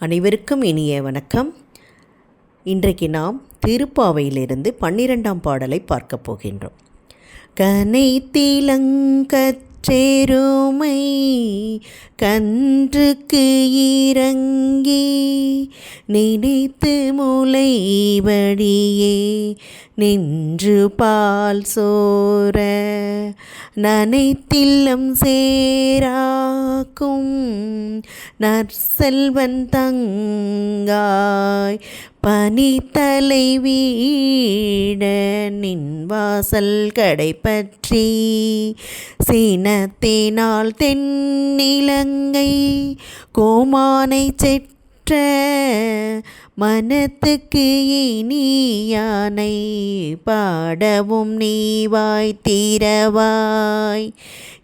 அனைவருக்கும் இனிய வணக்கம். இன்றைக்கு நாம் திருப்பாவையிலிருந்து பன்னிரெண்டாம் பாடலை பார்க்க போகின்றோம். கனை திலங்கச்சேருமை கன்றுக்கு இறங்கி நினைத்து முளை வழியே நின்று பால் சோர நனைத்தில்லம் சேராக்கும் நற்செல்வன் தங்காய் பனித்தலை வீட நின் வாசல் கடை பற்றி சீனத்தினால் தென்னிலங்கை கோமானை செற்ற மனத்துக்கு இனியானை பாடவும் நீவாய் தீரவாய்.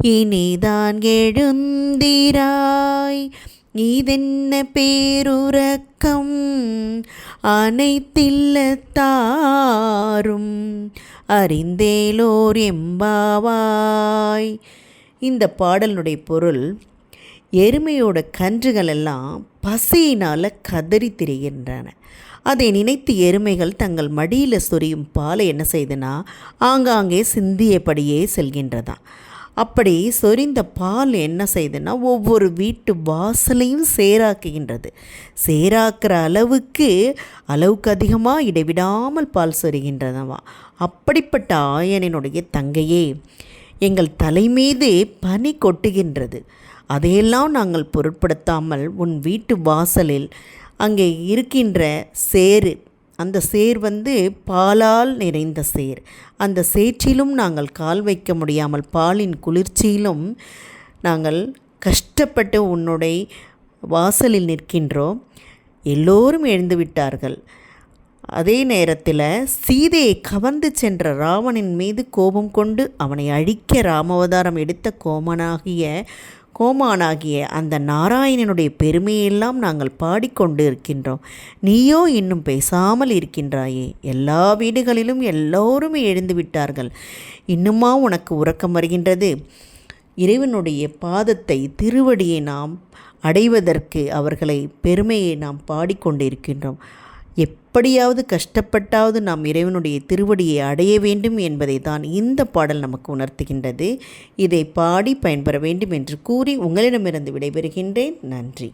இனிதான் எழுந்திராய். இதென்ன பேருறக்கம்? அனைத்தில்லத்தாரும் அறிந்தேலோர் எம்பாவாய். இந்த பாடலுடைய பொருள் எருமையோட கன்றுகள் எல்லாம் பசியினால் கதறி திரிகின்றன. அதை நினைத்து எருமைகள் தங்கள் மடியில் சொரியும் பாலை என்ன செய்தனா ஆங்காங்கே சிந்தியபடியே செல்கின்றதாம். அப்படி சொரிந்த பால் என்ன செய்யுதுன்னா ஒவ்வொரு வீட்டு வாசலையும் சேராக்குகின்றது. சேராக்கிற அளவுக்கு அளவுக்கு அதிகமாக இடைவிடாமல் பால் சொரிகின்றனவா? அப்படிப்பட்ட ஆயனினுடைய தங்கையே எங்கள் தலைமீது பனி கொட்டுகின்றது. அதையெல்லாம் நாங்கள் பொருட்படுத்தாமல் உன் வீட்டு வாசலில் அங்கே இருக்கின்ற சேரு அந்த சேர் வந்து பாலால் நிறைந்த சேர். அந்த சேற்றிலும் நாங்கள் கால் வைக்க முடியாமல் பாலின் குளிர்ச்சியிலும் நாங்கள் கஷ்டப்பட்டு உன்னுடைய வாசலில் நிற்கின்றோம். எல்லோரும் எழுந்து விட்டார்கள். அதே நேரத்தில் சீதையை கவர்ந்து சென்ற ராவணின் மீது கோபம் கொண்டு அவனை அழிக்க ராமவதாரம் எடுத்த கோமனாகிய கோமானாகிய அந்த நாராயணனுடைய பெருமையெல்லாம் நாங்கள் பாடிக்கொண்டு இருக்கின்றோம் நீயோ இன்னும் பேசாமல் இருக்கின்றாயே. எல்லா வீடுகளிலும் எல்லோருமே எழுந்து விட்டார்கள். இன்னுமா உனக்கு உறக்கம் வருகின்றது? இறைவனுடைய பாதத்தை திருவடியை நாம் அடைவதற்கு அவர்களை பெருமையை நாம் பாடிக்கொண்டிருக்கின்றோம். எப்படியாவது கஷ்டப்பட்டாவது நாம் இறைவனுடைய திருவடியை அடைய வேண்டும் என்பதை தான் இந்த பாடல் நமக்கு உணர்த்துகின்றது. இதை பாடி பயன்பெற வேண்டும் என்று கூறி உங்களிடமிருந்து விடைபெறுகின்றேன். நன்றி.